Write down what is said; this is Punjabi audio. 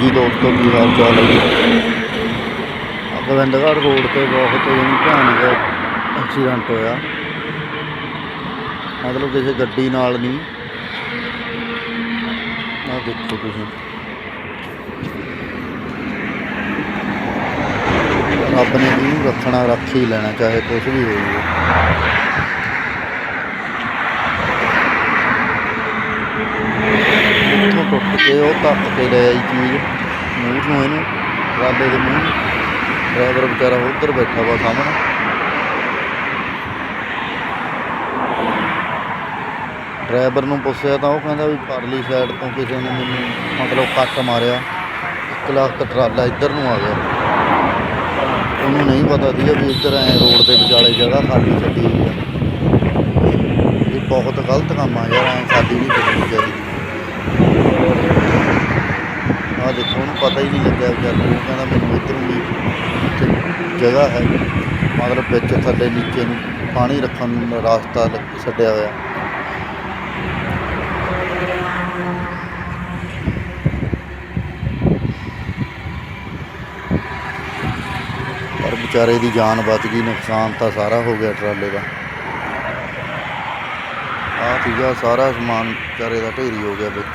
ਹਾਂਜੀ ਦੋਸਤੋ ਕੀ ਹਾਲ ਚਾਲ ਹੈ ਜੀ? ਗੋਬਿੰਦਗੜ੍ਹ ਰੋਡ ਤੇ ਬਹੁਤ ਹੀ ਭਿਆਨਕ ਐਕਸੀਡੈਂਟ ਹੋਇਆ। ਮਤਲਬ ਕਿਸੇ ਗੱਡੀ ਨਾਲ ਨਹੀਂ। ਆਹ ਦੇਖੋ ਤੁਸੀਂ। ਰੱਬ ਨੇ ਜਿਹਨੂੰ ਰੱਖਣਾ, ਰੱਖ ਹੀ ਲੈਣਾ, ਚਾਹੇ ਕੁਝ ਵੀ ਹੋ ਜਾਵੇ ਉੱਥੋਂ ਟੁੱਟ ਕੇ ਉਹ ਧੱਕ ਕੇ ਲੈ ਆਈ ਚੀਜ਼। ਮੂੰਹ ਨੂੰ ਇਹਨੂੰ ਰਾਲੇ ਦੇ ਮੂੰਹ ਨੂੰ। ਡਰਾਈਵਰ ਵਿਚਾਰਾ ਉੱਧਰ ਬੈਠਾ ਵਾ ਸਾਹਮਣੇ। ਡਰਾਈਵਰ ਨੂੰ ਪੁੱਛਿਆ ਤਾਂ ਉਹ ਕਹਿੰਦਾ ਵੀ ਪਰਲੀ ਸਾਈਡ ਤੋਂ ਕਿਸੇ ਨੇ ਮੈਨੂੰ ਮਤਲਬ ਕੱਟ ਮਾਰਿਆ। ਇੱਕ ਲੱਖ ਟਰਾਲਾ ਇੱਧਰ ਨੂੰ ਆ ਗਿਆ। ਉਹਨੂੰ ਨਹੀਂ ਪਤਾ ਸੀਗਾ ਵੀ ਇੱਧਰ ਐ ਰੋਡ ਦੇ ਵਿਚਾਲੇ ਜਗ੍ਹਾ ਖਾਲੀ ਛੱਡੀ ਹੋਈ ਆ। ਇਹ ਬਹੁਤ ਗਲਤ ਕੰਮ ਆ ਯਾਰ, ਐ ਖਾਲੀ ਨਹੀਂ ਛੱਡਣੀ ਚਾਹੀਦੀ ਆ ਦੇਖੋ ਉਹਨੂੰ ਪਤਾ ਹੀ ਨਹੀਂ ਲੱਗਿਆ ਵਿਚਾਰ ਨੂੰ ਕਹਿੰਦਾ ਮੈਨੂੰ ਇੱਧਰੋਂ ਵੀ ਇੱਥੇ ਜਗ੍ਹਾ ਹੈ। ਮਤਲਬ ਵਿੱਚ ਥੱਲੇ ਨੀਚੇ ਨੂੰ ਪਾਣੀ ਰੱਖਣ ਨੂੰ ਰਾਸਤਾ ਛੱਡਿਆ ਹੋਇਆ। ਪਰ ਵਿਚਾਰੇ ਦੀ ਜਾਨ ਬਚ ਗਈ, ਨੁਕਸਾਨ ਤਾਂ ਸਾਰਾ ਹੋ ਗਿਆ ਟਰਾਲੇ ਦਾ। ਆ ਸੀਗਾ ਸਾਰਾ ਸਮਾਨ ਵਿਚਾਰੇ ਦਾ ਢੇਰੀ ਹੋ ਗਿਆ ਵਿੱਚ।